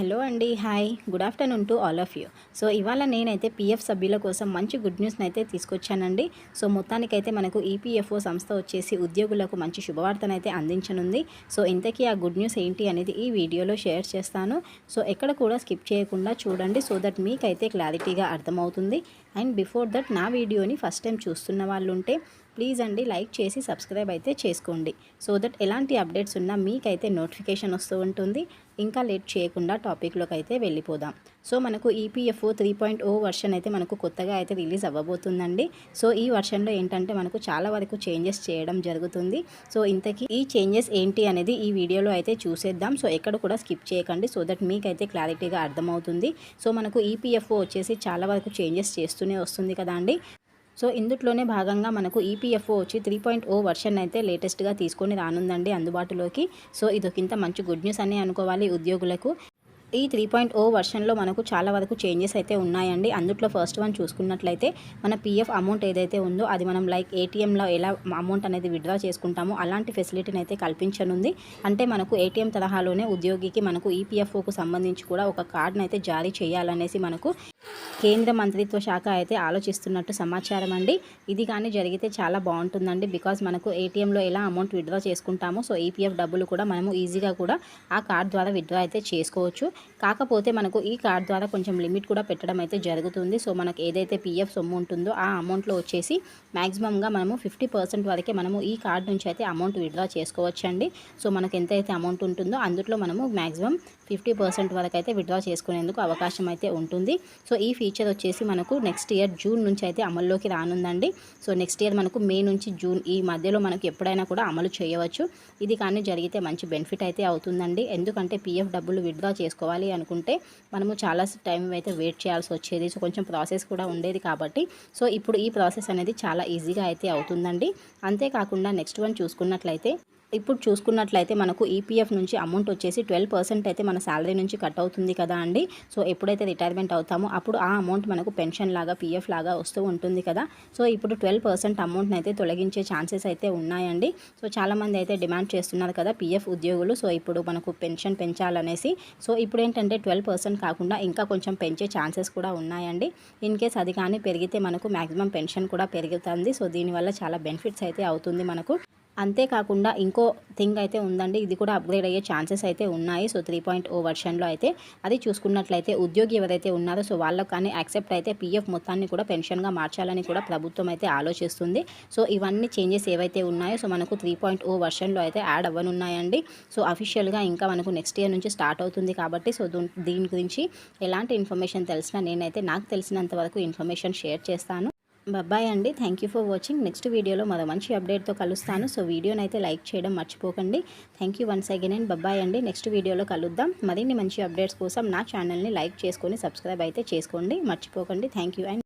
Hello అండి hi. Good afternoon to all of you. So ఇవాళ నేనైతే పీఎఫ్ సభ్యుల కోసం మంచి గుడ్ న్యూస్ని అయితే తీసుకొచ్చానండి. సో మొత్తానికైతే మనకు ఈపీఎఫ్ఓ సంస్థ వచ్చేసి ఉద్యోగులకు మంచి శుభవార్తనైతే అందించనుంది. సో ఇంతకీ ఆ గుడ్ న్యూస్ ఏంటి అనేది ఈ వీడియోలో షేర్ చేస్తాను. సో ఎక్కడ కూడా స్కిప్ చేయకుండా చూడండి సో దట్ మీకైతే క్లారిటీగా అర్థమవుతుంది. అండ్ బిఫోర్ దట్ నా వీడియోని ఫస్ట్ టైం చూస్తున్న వాళ్ళు ఉంటే ప్లీజ్ అండి లైక్ చేసి సబ్స్క్రైబ్ అయితే చేసుకోండి. సో దట్ ఎలాంటి అప్డేట్స్ ఉన్నా మీకైతే నోటిఫికేషన్ వస్తూ ఉంటుంది. ఇంకా లేట్ చేయకుండా టాపిక్లోకి అయితే వెళ్ళిపోదాం. సో మనకు EPFO three point O version అయితే మనకు కొత్తగా అయితే రిలీజ్ అవ్వబోతుందండి. సో ఈ వర్షన్లో ఏంటంటే మనకు చాలా వరకు చేంజెస్ చేయడం జరుగుతుంది. సో ఇంతకీ ఈ చేంజెస్ ఏంటి అనేది ఈ వీడియోలో అయితే చూసేద్దాం. సో ఎక్కడ కూడా స్కిప్ చేయకండి. సో దట్ మీకైతే క్లారిటీగా అర్థమవుతుంది. సో మనకు ఈపీఎఫ్ఓ వచ్చేసి చాలా వరకు చేంజెస్ వస్తూనే వస్తుంది కదా అండి? సో ఇందుట్లోనే భాగంగా మనకు ఈపీఎఫ్ఓ వచ్చి త్రీ పాయింట్ ఓ వర్షన్ అయితే లేటెస్ట్గా తీసుకొని రానుందండి అందుబాటులోకి. సో ఇదొకింత మంచి గుడ్ న్యూస్ అని అనుకోవాలి ఉద్యోగులకు. ఈ త్రీ పాయింట్ ఓ వర్షన్లో మనకు చాలా వరకు చేంజెస్ అయితే ఉన్నాయండి. అందుట్లో ఫస్ట్ వన్ చూసుకున్నట్లయితే మన పీఎఫ్ అమౌంట్ ఏదైతే ఉందో అది మనం లైక్ ఏటీఎంలో ఎలా అమౌంట్ అనేది విత్డ్రా చేసుకుంటామో అలాంటి ఫెసిలిటీని అయితే కల్పించనుంది. అంటే మనకు ఏటీఎం తరహాలోనే ఉద్యోగికి మనకు ఈపీఎఫ్ఓకు సంబంధించి కూడా ఒక కార్డును అయితే జారీ చేయాలనేసి మనకు కేంద్ర మంత్రిత్వ శాఖ అయితే ఆలోచిస్తున్నట్టు సమాచారం అండి. ఇది కానీ జరిగితే చాలా బాగుంటుందండి. బికాజ్ మనకు ఏటీఎంలో ఎలా అమౌంట్ విత్డ్రా చేసుకుంటామో సో ఈపీఎఫ్ డబ్బులు కూడా మనము ఈజీగా కూడా ఆ కార్డ్ ద్వారా విత్డ్రా అయితే చేసుకోవచ్చు. కాకపోతే మనకు ఈ కార్డ్ ద్వారా కొంచెం లిమిట్ కూడా పెట్టడం అయితే జరుగుతుంది. సో మనకు ఏదైతే పీఎఫ్ సొమ్ము ఉంటుందో ఆ అమౌంట్లో వచ్చేసి మ్యాక్సిమంగా మనము ఫిఫ్టీ పర్సెంట్ వరకే మనము ఈ కార్డ్ నుంచి అయితే అమౌంట్ విత్డ్రా చేసుకోవచ్చండి. సో మనకు ఎంతైతే అమౌంట్ ఉంటుందో అందులో మనము మ్యాక్సిమం ఫిఫ్టీ పర్సెంట్ వరకు అయితే విత్డ్రా చేసుకునేందుకు అవకాశం అయితే ఉంటుంది. సో ఈ ఫీచర్ వచ్చేసి మనకు నెక్స్ట్ ఇయర్ జూన్ నుంచి అయితే అమల్లోకి రానుందండి. సో నెక్స్ట్ ఇయర్ మనకు మే నుంచి జూన్ ఈ మధ్యలో మనకు ఎప్పుడైనా కూడా అమలు చేయవచ్చు. ఇది కానీ జరిగితే మంచి బెనిఫిట్ అయితే అవుతుందండి. ఎందుకంటే పీఎఫ్ డబ్బులు విత్డ్రా చేసుకోవాలి అనుకుంటే మనము చాలా టైం అయితే వెయిట్ చేయాల్సి వచ్చేది. సో కొంచెం ప్రాసెస్ కూడా ఉండేది కాబట్టి. సో ఇప్పుడు ఈ ప్రాసెస్ అనేది చాలా ఈజీగా అయితే అవుతుందండి. అంతేకాకుండా నెక్స్ట్ వన్ చూసుకున్నట్లయితే ఇప్పుడు చూసుకున్నట్లయితే మనకు ఈపీఎఫ్ నుంచి అమౌంట్ వచ్చేసి ట్వెల్వ్ పర్సెంట్ అయితే మన శాలరీ నుంచి కట్ అవుతుంది కదా అండి. సో ఎప్పుడైతే రిటైర్మెంట్ అవుతామో అప్పుడు ఆ అమౌంట్ మనకు పెన్షన్ లాగా పీఎఫ్ లాగా వస్తూ ఉంటుంది కదా. సో ఇప్పుడు ట్వెల్వ్ పర్సెంట్ అమౌంట్ని అయితే తొలగించే ఛాన్సెస్ అయితే ఉన్నాయండి. సో చాలామంది అయితే డిమాండ్ చేస్తున్నారు కదా పీఎఫ్ ఉద్యోగులు. సో ఇప్పుడు మనకు పెన్షన్ పెంచాలనేసి. సో ఇప్పుడు ఏంటంటే ట్వెల్వ్ పర్సెంట్ కాకుండా ఇంకా కొంచెం పెంచే ఛాన్సెస్ కూడా ఉన్నాయండి. ఇన్ కేస్ అది కానీ పెరిగితే మనకు మ్యాక్సిమం పెన్షన్ కూడా పెరుగుతుంది. సో దీనివల్ల చాలా బెనిఫిట్స్ అయితే అవుతుంది మనకు. అంతేకాకుండా ఇంకో థింగ్ అయితే ఉందండి. ఇది కూడా అప్గ్రేడ్ అయ్యే ఛాన్సెస్ అయితే ఉన్నాయి. సో త్రీ పాయింట్ ఓ వర్షన్లో అయితే అది చూసుకున్నట్లయితే ఉద్యోగి ఎవరైతే ఉన్నారో సో వాళ్ళకు కానీ యాక్సెప్ట్ అయితే పీఎఫ్ మొత్తాన్ని కూడా పెన్షన్గా మార్చాలని కూడా ప్రభుత్వం అయితే ఆలోచిస్తుంది. సో ఇవన్నీ చేంజెస్ ఏవైతే ఉన్నాయో సో మనకు త్రీ పాయింట్ ఓ వర్షన్లో అయితే యాడ్ అవ్వనున్నాయండి. సో అఫీషియల్గా ఇంకా మనకు నెక్స్ట్ ఇయర్ నుంచి స్టార్ట్ అవుతుంది కాబట్టి సో దీని గురించి ఎలాంటి ఇన్ఫర్మేషన్ తెలిసినా నేనైతే నాకు తెలిసినంత వరకు ఇన్ఫర్మేషన్ షేర్ చేస్తాను. బాయ్ అండి. Thank you for watching next వీడియోలో మరో మంచి అప్డేట్తో కలుస్తాను. సో వీడియోని అయితే లైక్ చేయడం మర్చిపోకండి. Thank you once again and bye అండి. నెక్స్ట్ వీడియోలో కలుద్దాం. మరిన్ని మంచి అప్డేట్స్ కోసం నా ఛానల్ని లైక్ చేసుకొని సబ్స్క్రైబ్ అయితే చేసుకోండి. మర్చిపోకండి. Thank you and